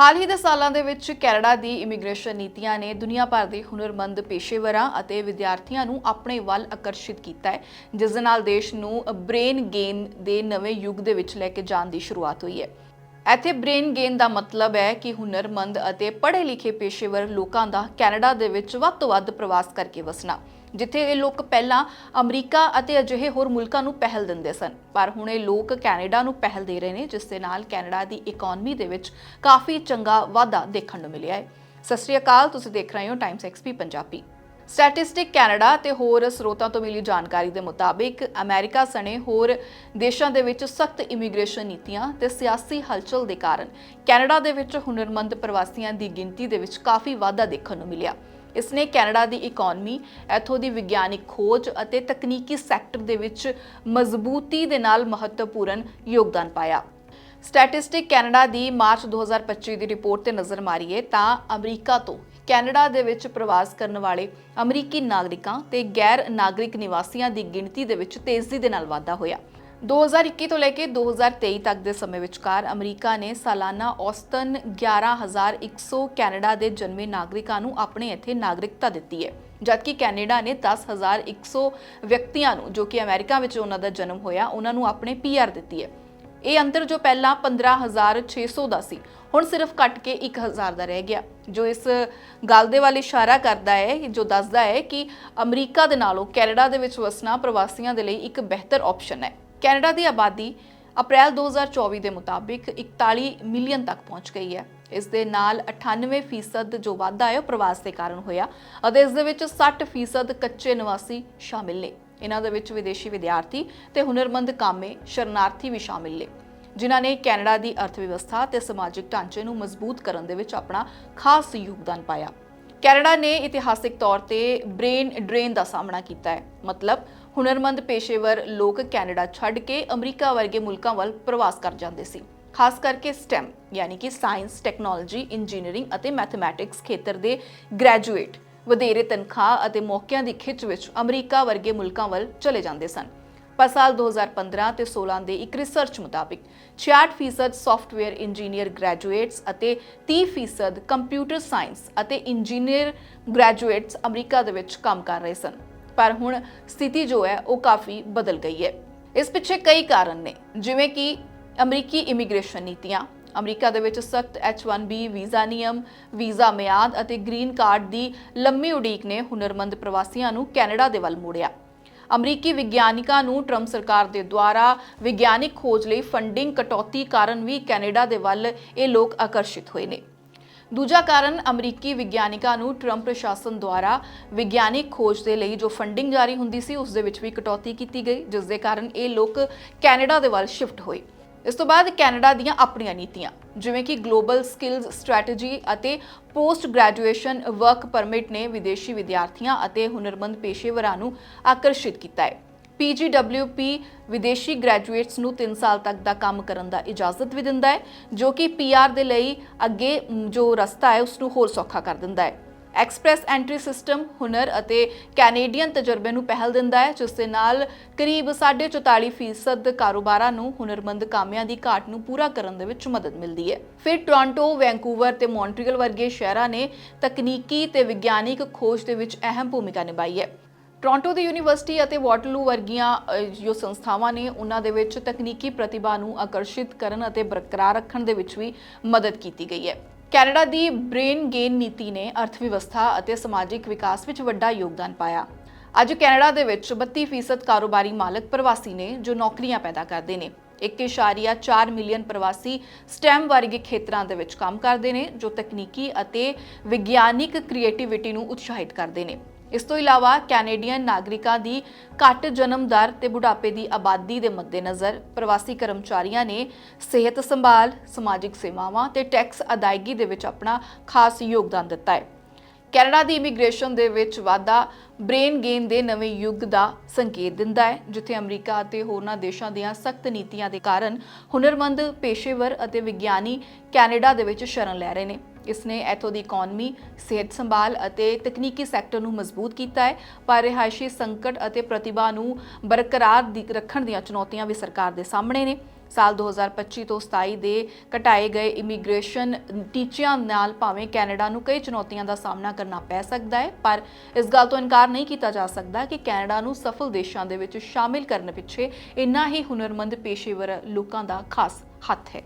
ਹਾਲ ਹੀ ਦੇ ਸਾਲਾਂ ਦੇ ਵਿੱਚ ਕੈਨੇਡਾ ਦੀ ਇਮੀਗ੍ਰੇਸ਼ਨ ਨੀਤੀਆਂ ਨੇ ਦੁਨੀਆ ਭਰ ਦੇ ਹੁਨਰਮੰਦ ਪੇਸ਼ੇਵਰਾਂ ਅਤੇ ਵਿਦਿਆਰਥੀਆਂ ਨੂੰ ਆਪਣੇ ਵੱਲ ਆਕਰਸ਼ਿਤ ਕੀਤਾ ਹੈ, ਜਿਸ ਦੇ ਨਾਲ ਦੇਸ਼ ਨੂੰ ਬ੍ਰੇਨ ਗੇਨ ਦੇ ਨਵੇਂ ਯੁੱਗ ਦੇ ਵਿੱਚ ਲੈ ਕੇ ਜਾਣ ਦੀ ਸ਼ੁਰੂਆਤ ਹੋਈ ਹੈ। ਇੱਥੇ ਬ੍ਰੇਨ ਗੇਨ ਦਾ ਮਤਲਬ ਹੈ ਕਿ ਹੁਨਰਮੰਦ ਅਤੇ ਪੜ੍ਹੇ ਲਿਖੇ ਪੇਸ਼ੇਵਰ ਲੋਕਾਂ ਦਾ ਕੈਨੇਡਾ ਦੇ ਵਿੱਚ ਵੱਧ ਤੋਂ ਵੱਧ ਪ੍ਰਵਾਸ ਕਰਕੇ ਵਸਣਾ, ਜਿੱਥੇ ਇਹ ਲੋਕ ਪਹਿਲਾਂ ਅਮਰੀਕਾ ਅਤੇ ਅਜਿਹੇ ਹੋਰ ਮੁਲਕਾਂ ਨੂੰ ਪਹਿਲ ਦਿੰਦੇ ਸਨ। ਪਰ ਹੁਣ ਇਹ ਲੋਕ ਕੈਨੇਡਾ ਨੂੰ ਪਹਿਲ ਦੇ ਰਹੇ ਨੇ, ਜਿਸ ਦੇ ਨਾਲ ਕੈਨੇਡਾ ਦੀ ਇਕਨੋਮੀ ਦੇ ਵਿੱਚ ਕਾਫੀ ਚੰਗਾ ਵਾਧਾ ਦੇਖਣ ਨੂੰ ਮਿਲਿਆ ਹੈ। ਸਤਿ ਸ਼੍ਰੀ ਅਕਾਲ, ਤੁਸੀਂ ਦੇਖ ਰਹੇ ਹੋ Times XP Punjabi. Statistic Canada ਤੇ ਹੋਰ ਸਰੋਤਾਂ ਤੋਂ ਮਿਲੀ ਜਾਣਕਾਰੀ ਦੇ ਮੁਤਾਬਿਕ ਅਮਰੀਕਾ ਸਣੇ ਹੋਰ ਦੇਸ਼ਾਂ ਦੇ ਵਿੱਚ ਸਖਤ ਇਮੀਗ੍ਰੇਸ਼ਨ ਨੀਤੀਆਂ ਤੇ ਸਿਆਸੀ ਹਲਚਲ ਦੇ ਕਾਰਨ ਕੈਨੇਡਾ ਦੇ ਵਿੱਚ ਹੁਨਰਮੰਦ ਪ੍ਰਵਾਸੀਆਂ ਦੀ ਗਿਣਤੀ ਦੇ ਵਿੱਚ ਕਾਫੀ ਵਾਧਾ ਦੇਖਣ ਨੂੰ ਮਿਲਿਆ। ਇਸ ਨੇ ਕੈਨੇਡਾ ਦੀ ਇਕਨੋਮੀ ਇੱਥੋਂ ਦੀ ਵਿਗਿਆਨਿਕ ਖੋਜ ਅਤੇ ਤਕਨੀਕੀ ਸੈਕਟਰ ਦੇ ਵਿੱਚ ਮਜ਼ਬੂਤੀ ਦੇ ਨਾਲ ਮਹੱਤਵਪੂਰਨ ਯੋਗਦਾਨ ਪਾਇਆ। ਸਟੈਟਿਸਟਿਕ ਕੈਨੇਡਾ ਦੀ ਮਾਰਚ 2025 ਦੀ ਰਿਪੋਰਟ ਤੇ ਨਜ਼ਰ ਮਾਰੀਏ ਤਾਂ ਅਮਰੀਕਾ ਤੋਂ ਕੈਨੇਡਾ ਦੇ ਵਿੱਚ ਪ੍ਰਵਾਸ ਕਰਨ ਵਾਲੇ ਅਮਰੀਕੀ ਨਾਗਰਿਕਾਂ ਤੇ ਗੈਰ ਨਾਗਰਿਕ ਨਿਵਾਸੀਆਂ ਦੀ ਗਿਣਤੀ ਦੇ ਵਿੱਚ ਤੇਜ਼ੀ ਦੇ ਨਾਲ ਵਾਧਾ ਹੋਇਆ। 2021 ਤੋਂ ਲੈ ਕੇ 2023 ਤੱਕ ਦੇ ਸਮੇਂ ਵਿਚਕਾਰ ਅਮਰੀਕਾ ਨੇ ਸਾਲਾਨਾ ਔਸਤਨ 11100 ਕੈਨੇਡਾ ਦੇ ਜਨਮੇ ਨਾਗਰਿਕਾਂ ਨੂੰ ਆਪਣੇ ਇੱਥੇ ਨਾਗਰਿਕਤਾ ਦਿੱਤੀ ਹੈ, ਜਦਕਿ ਕੈਨੇਡਾ ਨੇ 10100 ਵਿਅਕਤੀਆਂ ਨੂੰ, ਜੋ ਕਿ ਅਮਰੀਕਾ ਵਿੱਚ ਉਹਨਾਂ ਦਾ ਜਨਮ ਹੋਇਆ, ਉਹਨਾਂ ਨੂੰ ਆਪਣੇ ਪੀਆਰ ਦਿੱਤੀ ਹੈ। ਇਹ ਅੰਤਰ ਜੋ ਪਹਿਲਾਂ 15600 ਦਾ ਸੀ, ਹੁਣ ਸਿਰਫ ਘਟ ਕੇ 1000 ਦਾ ਰਹਿ ਗਿਆ। ਜੋ ਇਸ ਗੱਲ ਦੇ ਵੱਲ ਇਸ਼ਾਰਾ ਕਰਦਾ ਹੈ, ਜੋ ਦੱਸਦਾ ਹੈ ਕਿ ਅਮਰੀਕਾ ਦੇ ਨਾਲੋਂ ਕੈਨੇਡਾ ਦੇ ਵਿੱਚ ਵਸਣਾ ਪ੍ਰਵਾਸੀਆਂ ਦੇ ਲਈ ਇੱਕ ਬਿਹਤਰ ਆਪਸ਼ਨ ਹੈ। ਕੈਨੇਡਾ ਦੀ ਆਬਾਦੀ ਅਪ੍ਰੈਲ 2024 ਦੇ ਮੁਤਾਬਿਕ 41 ਮਿਲੀਅਨ ਤੱਕ ਪਹੁੰਚ ਗਈ ਹੈ। ਇਸ ਦੇ ਨਾਲ 98% ਜੋ ਵਾਧਾ ਹੈ, ਉਹ ਪ੍ਰਵਾਸ ਦੇ ਕਾਰਨ ਹੋਇਆ ਅਤੇ ਇਸ ਦੇ ਵਿੱਚ 60% ਕੱਚੇ ਨਿਵਾਸੀ ਸ਼ਾਮਿਲ ਨੇ। ਇਹਨਾਂ ਦੇ ਵਿੱਚ ਵਿਦੇਸ਼ੀ ਵਿਦਿਆਰਥੀ ਤੇ ਹੁਨਰਮੰਦ ਕਾਮੇ, ਸ਼ਰਨਾਰਥੀ ਵੀ ਸ਼ਾਮਿਲ ਨੇ, ਜਿਨ੍ਹਾਂ ਨੇ ਕੈਨੇਡਾ ਦੀ ਅਰਥਵਿਵਸਥਾ ਤੇ ਸਮਾਜਿਕ ਢਾਂਚੇ ਨੂੰ ਮਜ਼ਬੂਤ ਕਰਨ ਦੇ ਵਿੱਚ ਆਪਣਾ ਖਾਸ ਯੋਗਦਾਨ ਪਾਇਆ। ਕੈਨੇਡਾ ਨੇ ਇਤਿਹਾਸਿਕ ਤੌਰ ਤੇ ਬ੍ਰੇਨ ਡਰੇਨ ਦਾ ਸਾਹਮਣਾ ਕੀਤਾ ਹੈ। ਮਤਲਬ, ਹੁਨਰਮੰਦ ਪੇਸ਼ੇਵਰ ਲੋਕ ਕੈਨੇਡਾ ਛੱਡ ਕੇ ਅਮਰੀਕਾ ਵਰਗੇ ਮੁਲਕਾਂ ਵੱਲ ਪ੍ਰਵਾਸ ਕਰ ਜਾਂਦੇ ਸੀ। ਖਾਸ ਕਰਕੇ ਸਟੈਮ, ਯਾਨੀ ਕਿ ਸਾਇੰਸ, ਟੈਕਨੋਲੋਜੀ, ਇੰਜੀਨੀਅਰਿੰਗ ਅਤੇ ਮੈਥਮੈਟਿਕਸ ਖੇਤਰ ਦੇ ਗ੍ਰੈਜੂਏਟ ਵਧੇਰੇ ਤਨਖਾਹ ਅਤੇ ਮੌਕਿਆਂ ਦੀ ਖਿੱਚ ਵਿੱਚ ਅਮਰੀਕਾ ਵਰਗੇ ਮੁਲਕਾਂ ਵੱਲ ਚਲੇ ਜਾਂਦੇ ਸਨ। ਪਰ ਸਾਲ 2015 ਤੇ 16 ਦੇ ਇੱਕ ਰਿਸਰਚ ਮੁਤਾਬਿਕ 66% ਸੌਫਟਵੇਅਰ ਇੰਜੀਨੀਅਰ ਗ੍ਰੈਜੂਏਟਸ ਅਤੇ 30% ਕੰਪਿਊਟਰ ਸਾਇੰਸ ਅਤੇ ਇੰਜੀਨੀਅਰ ਗ੍ਰੈਜੂਏਟਸ ਅਮਰੀਕਾ ਦੇ ਵਿੱਚ ਕੰਮ ਕਰ ਰਹੇ ਸਨ। ਪਰ ਹੁਣ ਸਥਿਤੀ ਜੋ ਹੈ, ਉਹ ਕਾਫੀ ਬਦਲ ਗਈ ਹੈ। ਇਸ ਪਿੱਛੇ ਕਈ ਕਾਰਨ ਨੇ, ਜਿਵੇਂ ਕਿ ਅਮਰੀਕੀ ਇਮੀਗ੍ਰੇਸ਼ਨ ਨੀਤੀਆਂ ਅਮਰੀਕਾ ਦੇ ਵਿੱਚ ਸਖਤ H1B ਵੀਜ਼ਾ ਨਿਯਮ, ਵੀਜ਼ਾ ਮਿਆਦ ਅਤੇ ਗ੍ਰੀਨ ਕਾਰਡ ਦੀ ਲੰਮੀ ਉਡੀਕ ਨੇ ਹੁਨਰਮੰਦ ਪ੍ਰਵਾਸੀਆਂ ਨੂੰ ਕੈਨੇਡਾ ਦੇ ਵੱਲ ਮੋੜਿਆ। ਅਮਰੀਕੀ ਵਿਗਿਆਨਿਕਾਂ ਨੂੰ ਟਰੰਪ ਸਰਕਾਰ ਦੇ ਦੁਆਰਾ ਵਿਗਿਆਨਿਕ ਖੋਜ ਲਈ ਫੰਡਿੰਗ ਕਟੌਤੀ ਕਾਰਨ ਵੀ ਕੈਨੇਡਾ ਦੇ ਵੱਲ ਇਹ ਲੋਕ ਆਕਰਸ਼ਿਤ ਹੋਏ ਨੇ। ਦੂਜਾ ਕਾਰਨ, ਅਮਰੀਕੀ ਵਿਗਿਆਨਿਕਾਂ ਨੂੰ ਟਰੰਪ ਪ੍ਰਸ਼ਾਸਨ ਦੁਆਰਾ ਵਿਗਿਆਨਿਕ ਖੋਜ ਦੇ ਲਈ ਜੋ ਫੰਡਿੰਗ ਜਾਰੀ ਹੁੰਦੀ ਸੀ, ਉਸ ਦੇ ਵਿੱਚ ਵੀ ਕਟੌਤੀ ਕੀਤੀ ਗਈ, ਜਿਸ ਦੇ ਕਾਰਨ ਇਹ ਲੋਕ ਕੈਨੇਡਾ ਦੇ ਵੱਲ ਸ਼ਿਫਟ ਹੋਏ। ਇਸ ਤੋਂ ਬਾਅਦ ਕੈਨੇਡਾ ਦੀਆਂ ਆਪਣੀਆਂ ਨੀਤੀਆਂ, ਜਿਵੇਂ ਕਿ ਗਲੋਬਲ ਸਕਿੱਲਸ ਸਟ੍ਰੈਟਜੀ ਅਤੇ ਪੋਸਟ ਗ੍ਰੈਜੂਏਸ਼ਨ ਵਰਕ ਪਰਮਿਟ ਨੇ ਵਿਦੇਸ਼ੀ ਵਿਦਿਆਰਥੀਆਂ ਅਤੇ ਹੁਨਰਮੰਦ ਪੇਸ਼ੇਵਰਾਂ ਨੂੰ ਆਕਰਸ਼ਿਤ ਕੀਤਾ ਹੈ। PGWP ਵਿਦੇਸ਼ੀ ਗ੍ਰੈਜੂਏਟਸ ਨੂੰ 3 ਸਾਲ ਤੱਕ ਦਾ ਕੰਮ ਕਰਨ ਦਾ ਇਜਾਜ਼ਤ ਵੀ ਦਿੰਦਾ ਹੈ, ਜੋ ਕਿ PR ਦੇ ਲਈ ਅੱਗੇ, ਜੋ ਰਸਤਾ ਹੈ ਉਸ ਨੂੰ ਹੋਰ ਸੌਖਾ ਕਰ ਦਿੰਦਾ ਹੈ। ਐਕਸਪ੍ਰੈਸ ਐਂਟਰੀ ਸਿਸਟਮ ਹੁਨਰ ਅਤੇ ਕੈਨੇਡੀਅਨ ਤਜਰਬੇ ਨੂੰ ਪਹਿਲ ਦਿੰਦਾ ਹੈ, ਜਿਸ ਦੇ ਨਾਲ ਕਰੀਬ 44% ਕਾਰੋਬਾਰਾਂ ਨੂੰ ਹੁਨਰਮੰਦ ਕਾਮਿਆਂ ਦੀ ਘਾਟ ਨੂੰ ਪੂਰਾ ਕਰਨ ਦੇ ਵਿੱਚ ਮਦਦ ਮਿਲਦੀ ਹੈ। ਫਿਰ ਟੋਰਾਂਟੋ, ਵੈਂਕੂਵਰ ਤੇ ਮੌਂਟਰੀਅਲ ਵਰਗੇ ਸ਼ਹਿਰਾਂ ਨੇ ਤਕਨੀਕੀ ਤੇ ਵਿਗਿਆਨਿਕ ਖੋਜ ਦੇ ਵਿੱਚ ਅਹਿਮ ਭੂਮਿਕਾ ਨਿਭਾਈ ਹੈ। ਟੋਰਾਂਟੋ ਦੀ ਯੂਨੀਵਰਸਿਟੀ ਅਤੇ ਵਾਟਰਲੂ ਵਰਗੀਆਂ ਜੋ ਸੰਸਥਾਵਾਂ ਨੇ, ਉਹਨਾਂ ਦੇ ਵਿੱਚ ਤਕਨੀਕੀ ਪ੍ਰਤਿਭਾ ਨੂੰ ਆਕਰਸ਼ਿਤ ਕਰਨ ਅਤੇ ਬਰਕਰਾਰ ਰੱਖਣ ਦੇ ਵਿੱਚ ਵੀ ਮਦਦ ਕੀਤੀ ਗਈ ਹੈ। ਕੈਨੇਡਾ ਦੀ ਬ੍ਰੇਨ ਗੇਨ ਨੀਤੀ ਨੇ ਅਰਥ ਵਿਵਸਥਾ ਅਤੇ ਸਮਾਜਿਕ ਵਿਕਾਸ ਵਿੱਚ ਵੱਡਾ ਯੋਗਦਾਨ ਪਾਇਆ। ਅੱਜ ਕੈਨੇਡਾ ਦੇ ਵਿੱਚ 32% ਕਾਰੋਬਾਰੀ ਮਾਲਕ ਪ੍ਰਵਾਸੀ ਨੇ ਜੋ ਨੌਕਰੀਆਂ ਪੈਦਾ ਕਰਦੇ ਨੇ। 1.4 ਮਿਲੀਅਨ ਪ੍ਰਵਾਸੀ ਸਟੈਮ ਵਰਗੇ ਖੇਤਰਾਂ ਦੇ ਵਿੱਚ ਕੰਮ ਕਰਦੇ ਨੇ, ਜੋ ਤਕਨੀਕੀ ਅਤੇ ਵਿਗਿਆਨਿਕ ਕ੍ਰੀਏਟੀਵਿਟੀ ਨੂੰ ਉਤਸ਼ਾਹਿਤ ਕਰਦੇ ਨੇ। ਇਸ ਤੋਂ ਇਲਾਵਾ ਕੈਨੇਡੀਅਨ ਨਾਗਰਿਕਾਂ ਦੀ ਘੱਟ ਜਨਮ ਦਰ ਤੇ ਬੁਢਾਪੇ ਦੀ ਆਬਾਦੀ ਦੇ ਮੱਦੇਨਜ਼ਰ ਪ੍ਰਵਾਸੀ ਕਰਮਚਾਰੀਆਂ ਨੇ ਸਿਹਤ ਸੰਭਾਲ, ਸਮਾਜਿਕ ਸੇਵਾਵਾਂ ਤੇ ਟੈਕਸ ਅਦਾਇਗੀ ਦੇ ਵਿੱਚ ਆਪਣਾ ਖਾਸ ਯੋਗਦਾਨ ਦਿੱਤਾ ਹੈ। ਕੈਨੇਡਾ ਦੀ ਇਮੀਗ੍ਰੇਸ਼ਨ ਦੇ ਵਿੱਚ ਵਾਧਾ ਬ੍ਰੇਨ ਗੇਨ ਦੇ ਨਵੇਂ ਯੁੱਗ ਦਾ ਸੰਕੇਤ ਦਿੰਦਾ ਹੈ, ਜਿੱਥੇ ਅਮਰੀਕਾ ਅਤੇ ਹੋਰਨਾਂ ਦੇਸ਼ਾਂ ਦੀਆਂ ਸਖਤ ਨੀਤੀਆਂ ਦੇ ਕਾਰਨ ਹੁਨਰਮੰਦ, ਪੇਸ਼ੇਵਰ ਅਤੇ ਵਿਗਿਆਨੀ ਕੈਨੇਡਾ ਦੇ ਵਿੱਚ ਸ਼ਰਨ ਲੈ ਰਹੇ ਨੇ। ਇਸ ਨੇ ਇੱਥੋਂ ਦੀ ਇਕਨੋਮੀ ਸਿਹਤ ਸੰਭਾਲ ਅਤੇ ਤਕਨੀਕੀ ਸੈਕਟਰ ਨੂੰ ਮਜ਼ਬੂਤ ਕੀਤਾ ਹੈ, ਪਰ ਰਿਹਾਇਸ਼ੀ ਸੰਕਟ ਅਤੇ ਪ੍ਰਤਿਭਾ ਨੂੰ ਬਰਕਰਾਰ ਦੀ- ਰੱਖਣ ਦੀਆਂ ਚੁਣੌਤੀਆਂ ਵੀ ਸਰਕਾਰ ਦੇ ਸਾਹਮਣੇ ਨੇ। ਸਾਲ 2025 ਤੋਂ 27 ਦੇ ਘਟਾਏ ਗਏ ਇਮੀਗ੍ਰੇਸ਼ਨ ਟੀਚਿਆਂ ਨਾਲ ਭਾਵੇਂ ਕੈਨੇਡਾ ਨੂੰ ਕਈ ਚੁਣੌਤੀਆਂ ਦਾ ਸਾਹਮਣਾ ਕਰਨਾ ਪੈ ਸਕਦਾ ਹੈ, ਪਰ ਇਸ ਗੱਲ ਤੋਂ ਇਨਕਾਰ ਨਹੀਂ ਕੀਤਾ ਜਾ ਸਕਦਾ ਕਿ ਕੈਨੇਡਾ ਨੂੰ ਸਫਲ ਦੇਸ਼ਾਂ ਦੇ ਵਿੱਚ ਸ਼ਾਮਿਲ ਕਰਨ ਪਿੱਛੇ ਇੰਨਾ ਹੀ ਹੁਨਰਮੰਦ, ਪੇਸ਼ੇਵਰ ਲੋਕਾਂ ਦਾ ਖਾਸ ਹੱਥ ਹੈ।